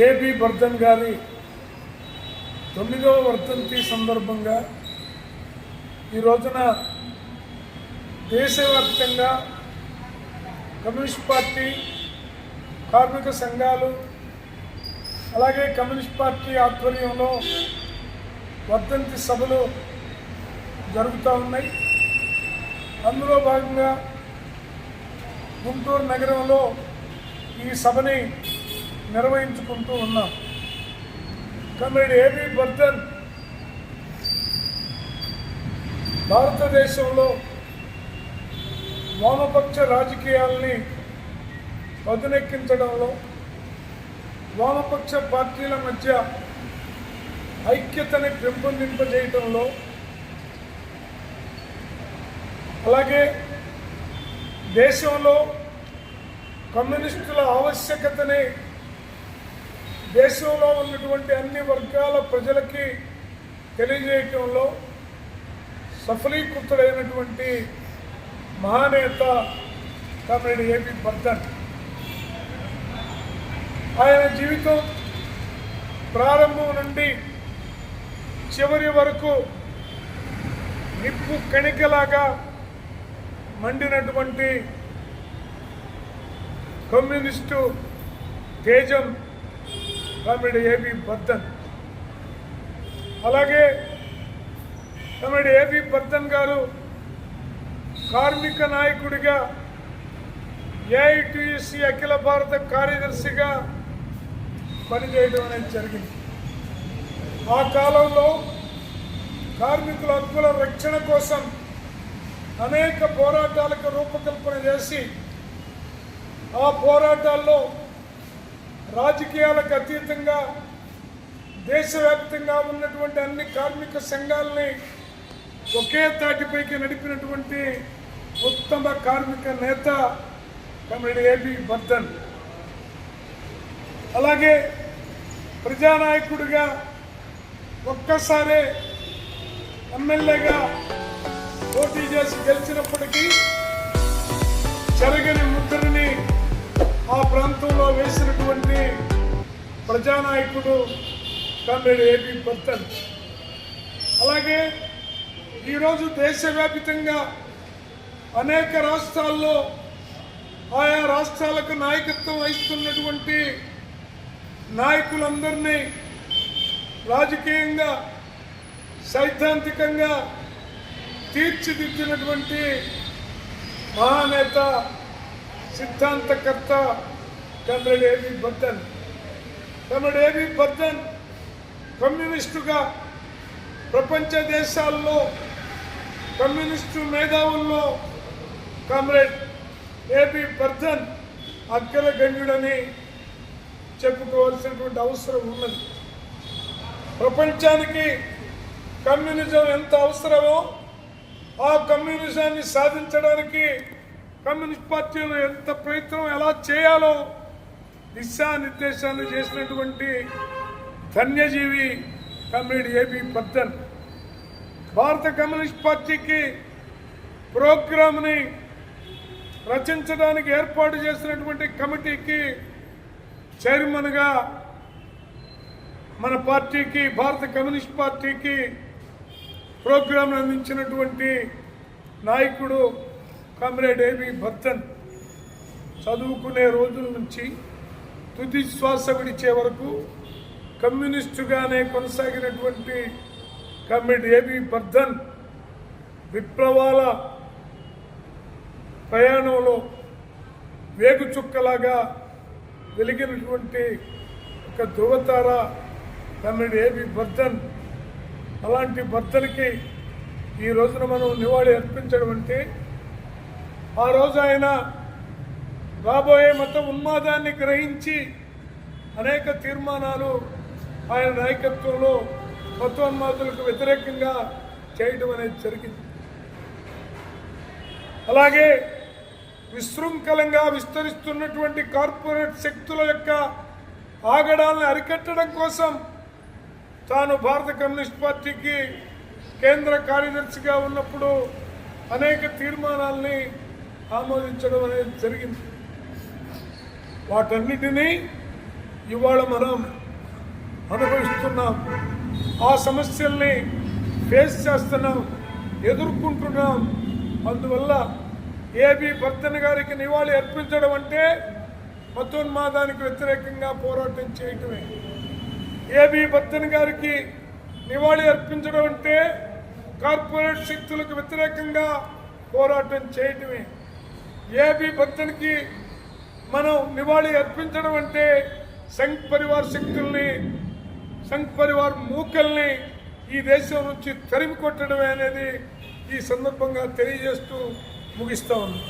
AB Bardhan గారి తొమ్మిదవ వర్ధంతి సందర్భంగా ఈ రోజున దేశవ్యాప్తంగా కమ్యూనిస్ట్ పార్టీ కార్మిక సంఘాలు అలాగే కమ్యూనిస్ట్ పార్టీ ఆధ్వర్యంలో వర్ధంతి సభలు జరుగుతూ ఉన్నాయి. అందులో భాగంగా గుంటూరు నగరంలో ఈ సభని నిర్వహించుకుంటూ ఉన్నాం. కమ్రేడ్ ఏబీ బర్ధన్ భారతదేశంలో వామపక్ష రాజకీయాల్ని పదునెక్కించడంలో వామపక్ష పార్టీల మధ్య ఐక్యతని పెంపొందింపజేయటంలో అలాగే దేశంలో కమ్యూనిస్టుల ఆవశ్యకతని దేశంలో ఉన్నటువంటి అన్ని వర్గాల ప్రజలకి తెలియజేయటంలో సఫలీకృతుడైనటువంటి మహానేత కామ్రేడ్ ఏపీ బర్ధన్ ఆయన జీవితం ప్రారంభం నుండి చివరి వరకు నిప్పు కణికలాగా మండినటువంటి కమ్యూనిస్టు తేజం కామ్రేడ్ ఏబి బర్ధన్. అలాగే కామ్రేడ్ ఏబి బర్ధన్ గారు కార్మిక నాయకుడిగా ఏఐటిసి అఖిల భారత కార్యదర్శిగా పనిచేయడం అనేది జరిగింది. ఆ కాలంలో కార్మికుల హక్కుల రక్షణ కోసం అనేక పోరాటాలకు రూపకల్పన చేసి ఆ పోరాటాల్లో రాజకీయాలకు అతీతంగా దేశవ్యాప్తంగా ఉన్నటువంటి అన్ని కార్మిక సంఘాలని ఒకే తాటిపైకి నడిపినటువంటి ఉత్తమ కార్మిక నేత కమ్రేడ్ ఏబి బర్ధన్ అలాగే ప్రజానాయకుడిగా ఒక్కసారే ఎమ్మెల్యేగా పోటీ చేసి గెలిచినప్పటికీ జరగని ముద్రని ఆ ప్రాంతంలో వేసినటువంటి ప్రజానాయకుడు కామ్రేడ్ ఏపీ బర్తన్ అలాగే ఈరోజు దేశవ్యాప్తంగా అనేక రాష్ట్రాల్లో ఆయా రాష్ట్రాలకు నాయకత్వం వహిస్తున్నటువంటి నాయకులందరినీ రాజకీయంగా సైద్ధాంతికంగా తీర్చిదిద్దినటువంటి మహానేత సిద్ధాంతకర్త comrade A B Bardhan comrade A B Bardhan కమ్యూనిస్టుగా ప్రపంచ దేశాల్లో కమ్యూనిస్టు మేధావుల్లో కామ్రేడ్ ఏబీ బర్ధన్ అగ్రగణ్యుడని చెప్పుకోవాల్సినటువంటి అవసరం ఉన్నది. ప్రపంచానికి కమ్యూనిజం ఎంత అవసరమో ఆ కమ్యూనిజాన్ని సాధించడానికి కమ్యూనిస్ట్ పార్టీలు ఎంత ప్రయత్నం ఎలా చేయాలో దిశానిర్దేశాలు చేసినటువంటి ధన్యజీవి కమ్రేడ్ ఏబి బర్ధన్ భారత కమ్యూనిస్ట్ పార్టీకి ప్రోగ్రామ్ని రచించడానికి ఏర్పాటు చేసినటువంటి కమిటీకి చైర్మన్గా మన పార్టీకి భారత కమ్యూనిస్ట్ పార్టీకి ప్రోగ్రాంను అందించినటువంటి నాయకుడు కామ్రేడ్ ఏబి భర్తన్ చదువుకునే రోజుల నుంచి తుది శ్వాస విడిచే వరకు కమ్యూనిస్టుగానే కొనసాగినటువంటి కమ్రేడ్ ఏబి బర్ధన్ విప్లవాల ప్రయాణంలో వేగుచుక్కలాగా వెలిగినటువంటి ఒక ధృవతార కమ్రేడ్ ఏబి బర్ధన్. అలాంటి బర్ధన్కి ఈ రోజున మనం నివాళి అర్పించడం అంటే ఆ రోజు ఆయన రాబోయే మత ఉన్మాదాన్ని గ్రహించి అనేక తీర్మానాలు ఆయన నాయకత్వంలో మతోన్మాదులకు వ్యతిరేకంగా చేయడం అనేది జరిగింది. అలాగే విశృంఖలంగా విస్తరిస్తున్నటువంటి కార్పొరేట్ శక్తుల యొక్క ఆగడాలను అరికట్టడం కోసం తాను భారత కమ్యూనిస్ట్ పార్టీకి కేంద్ర కార్యదర్శిగా ఉన్నప్పుడు అనేక తీర్మానాల్ని ఆమోదించడం అనేది జరిగింది. వాటన్నిటినీ ఇవాళ మనం అనుభవిస్తున్నాం. ఆ సమస్యల్ని ఫేస్ చేస్తున్నాం ఎదుర్కొంటున్నాం. అందువల్ల ఏబి భర్తన్ గారికి నివాళి అర్పించడం అంటే మతోన్మాదానికి వ్యతిరేకంగా పోరాటం చేయటమే. ఏబి భర్తన్ గారికి నివాళి అర్పించడం అంటే కార్పొరేట్ శక్తులకు వ్యతిరేకంగా పోరాటం చేయటమే. ఏబి భర్తన్కి మనం నివాళి అర్పించడం అంటే సంఘ్ పరివార్ శక్తుల్ని సంఘ్ పరివార్ మూకల్ని ఈ దేశం నుంచి తరిమి కొట్టడమే అనేది ఈ సందర్భంగా తెలియజేస్తూ ముగిస్తా ఉంది